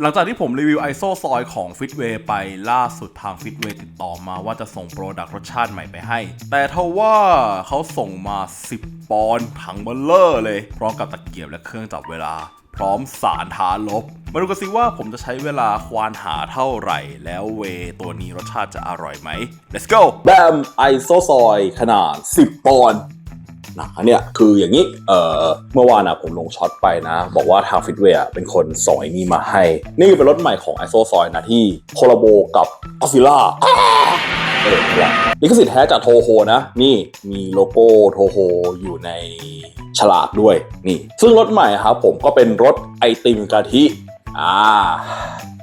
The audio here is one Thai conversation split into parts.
หลังจากที่ผมรีวิวไอโซซอยของ Fitway ไปล่าสุดทาง Fitway ติดต่อมาว่าจะส่งโปรดักต์รสชาติใหม่ไปให้ แต่ทว่าเขาส่งมา 10 ปอนด์ถังเบลเลอร์เลย พร้อมกับตะเกียบและเครื่องจับเวลา พร้อมสารทาลบ มาดูกันสิว่าผมจะใช้เวลาควานหาเท่าไหร่ แล้วเวตัวนี้รสชาติจะอร่อยไหม let's go แบมไอโซซอยขนาด 10 ปอนด์ นะเนี่ยคืออย่างนี้เออเมื่อวานอะผมลงช็อตไปนะ บอกว่าทางฟิตเวย์เป็นคนส่งไอ้นี่มาให้ นี่เป็นรถใหม่ของไอโซซอยนะที่โคลาโบกับออฟิล่าเนี่แหละลิขสิทธิ์แท้จากโทโฮนะ นี่มีโลโก้โทโฮอยู่ในฉลากด้วยนี่ ซึ่งรถใหม่ครับผมก็เป็นรถไอติมกะทิอ่า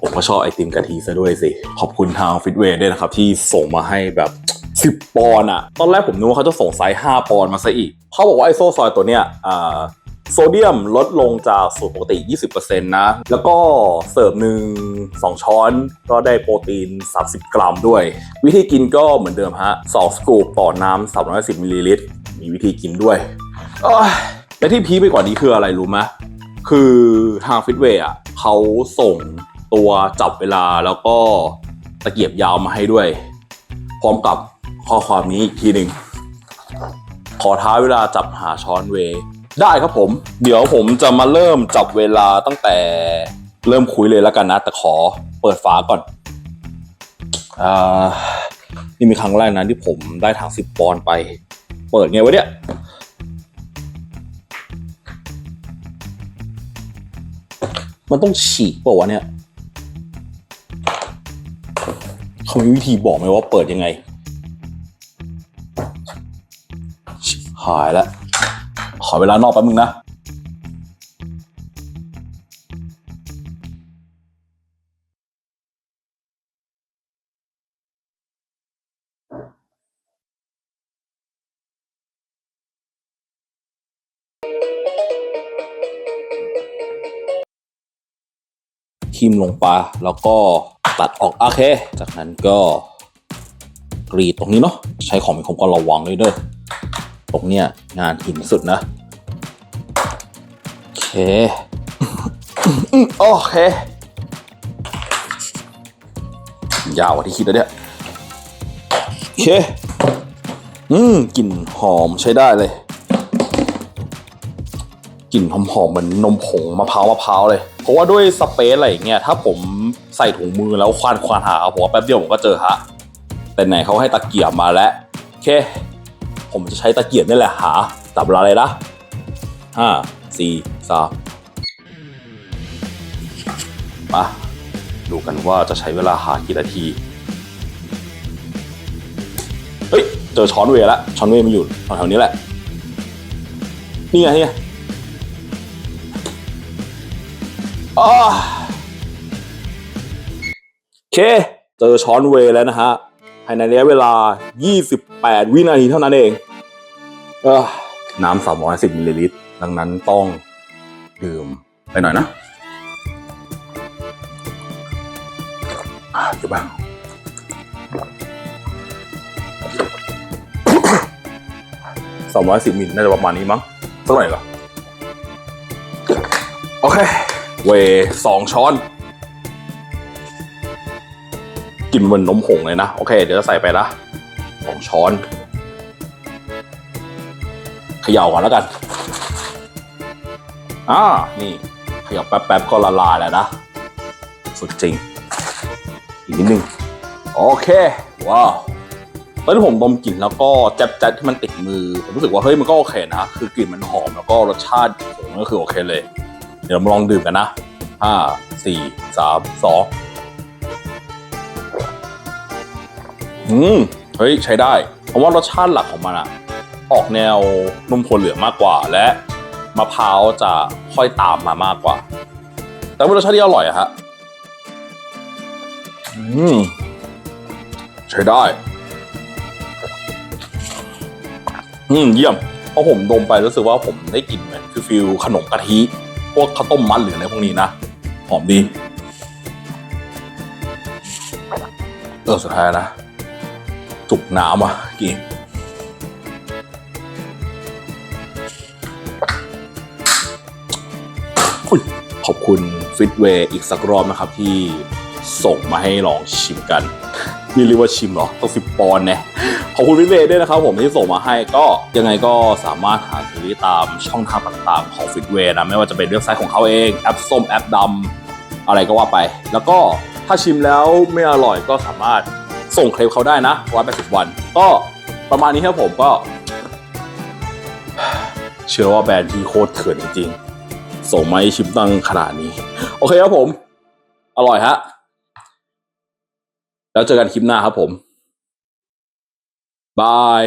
ผมก็ชอบไอติมกะทิซะด้วยสิ ขอบคุณทางฟิตเวย์ด้วยนะครับ ที่ส่งมาให้แบบ 10 ปอนอะตอนแรกผมนึกว่าเขาจะส่งไซส์5ปอนมาซะอีก เขาบอกว่าไอโซซอยตัวเนี้ยอ่าโซเดียมลดลงจากสูตรปกติ 20%นะ แล้วก็เสิร์ฟหนึ่ง2 ช้อนก็ได้โปรตีน 30 กรัมด้วย วิธีกินก็เหมือนเดิมฮะ 2 สกูปต่อน้ำ310มิลลิลิตร มีวิธีกินด้วยเอ้ยและที่พีไปกว่านี้คืออะไรรู้ไหมคือทางฟิตเวย์อะเขาส่ง ตัวจับเวลาแล้วก็ตะเกียบยาวมาให้ด้วย พร้อมกับข้อความนี้อีกทีหนึ่งขอท้าเวลาจับหาช้อนเว ได้ครับผม เดี๋ยวผมจะมาเริ่มจับเวลาตั้งแต่เริ่มคุยเลยแล้วกันนะ แต่ขอเปิดฝาก่อนอ่านี่มีครั้งแรกนะที่ผมได้ถังสิบปอนไปเปิดไงวะเนี่ยมันต้องฉีกเปล่าวะเนี่ย เขามีวิธีบอกไหมว่าเปิดยังไง หายแล้ว ขอเวลานอกแป๊บนึงนะทิมลงไปแล้วก็ ตัดออกโอเค จากนั้นก็กรีดตรงนี้เนาะใช้ของมีคมก็ระวังเลยเด้อตรงเนี้ยงานหินสุดนะโอเคโอเค ยาวกว่าที่คิดแล้วเนี่ยโอเค อืมกลิ่นหอมใช้ได้เลยกลิ่นหอมๆเหมือนนมผงมะพร้าวมะพร้าวเลย เพราะว่าด้วยสเปซอะไรอย่างเงี้ยถ้าผม ส่ถุงมือแล้วควานควานหาผมว่าแป๊บเดียวผมก็เจอฮะแต่ไหนเขาให้ตะเกียบมาแล้วโอเค ผมจะใช้ตะเกียบนี่แหละหาจับเวลาเลยนะห้าสี่สามมาดูกันว่าจะใช้เวลาหากี่นาที เฮ้ย เจอช้อนเวย์แล้วช้อนเวมันอยู่แถวๆนี้แหละ นี่ไงนี่ไงอ่าโอ เค เจอช้อนเวแล้วนะฮะ ภายในระยะเวลา 28 วินาทีเท่านั้นเองเออน้ำ310มิลลิลิตร ดังนั้นต้องดื่มไปหน่อยนะอยู่บ้างสองร้อยสิบมิลน่าจะประมาณนี้มั้งเท่าไหร่เหรอ โอเค เวสองช้อน กินเหมือนนมผงเลยนะ โอเค เดี๋ยวจะใส่ไปละสองช้อนเขย่าก่อนแล้วกัน อ่า นี่เขย่าแป๊บๆก็ละลายแล้วนะ สุดจริง อีกนิดนึง โอเค ว้าว ตอนที่ผมดมกลิ่นแล้วก็แจ๊บๆที่มันติดมือ ผมรู้สึกว่าเฮ้ยมันก็โอเคนะ คือกลิ่นมันหอมแล้วก็รสชาติผมก็คือโอเคเลย เดี๋ยวเรามาลองดื่มกันนะห้าสี่สามสอง อืมเฮ้ยใช้ได้เพราะว่ารสชาติหลักของมันอะออกแนวนมถั่วเหลืองมากกว่า และมะพร้าวจะค่อยตามมามากกว่า แต่ว่ารสชาติที่อร่อยอะฮะอืมใช้ได้ อืมเยี่ยมเพราะผมดมไปรู้สึกว่าผมได้กลิ่นเหมือนฟิลขนมกะทิ พวกข้าวต้มมัดหรืออะไรพวกนี้นะ หอมดี เออสุดท้ายนะ จุกน้ำอะกินขอบคุณฟิตเวย์อีกสักรอบนะครับที่ส่งมาให้ลองชิมกันนี่เรียกว่าชิมหรอต้องสิบปอนด์นี่ยขอบคุณฟิตเวย์ด้วยนะครับผมที่ส่งมาให้ก็ยังไงก็สามารถหาซื้อตามช่องทางต่างๆของฟิตเวย์นะไม่ว่าจะเป็นเว็บไซต์ของเขาเองแอปส้มแอปดำอะไรก็ว่าไป แล้วก็ถ้าชิมแล้วไม่อร่อยก็สามารถ ส่งเคลมเขาได้นะวันแปดสิบวัน ก็ประมาณนี้ครับผมก็ เชื่อว่าแบรนด์ที่โคตรเถื่อนจริงๆส่งมาให้ชิมตั้งขนาดนี้ โอเคครับผม อร่อยฮะ แล้วเจอกันคลิปหน้าครับผมบาย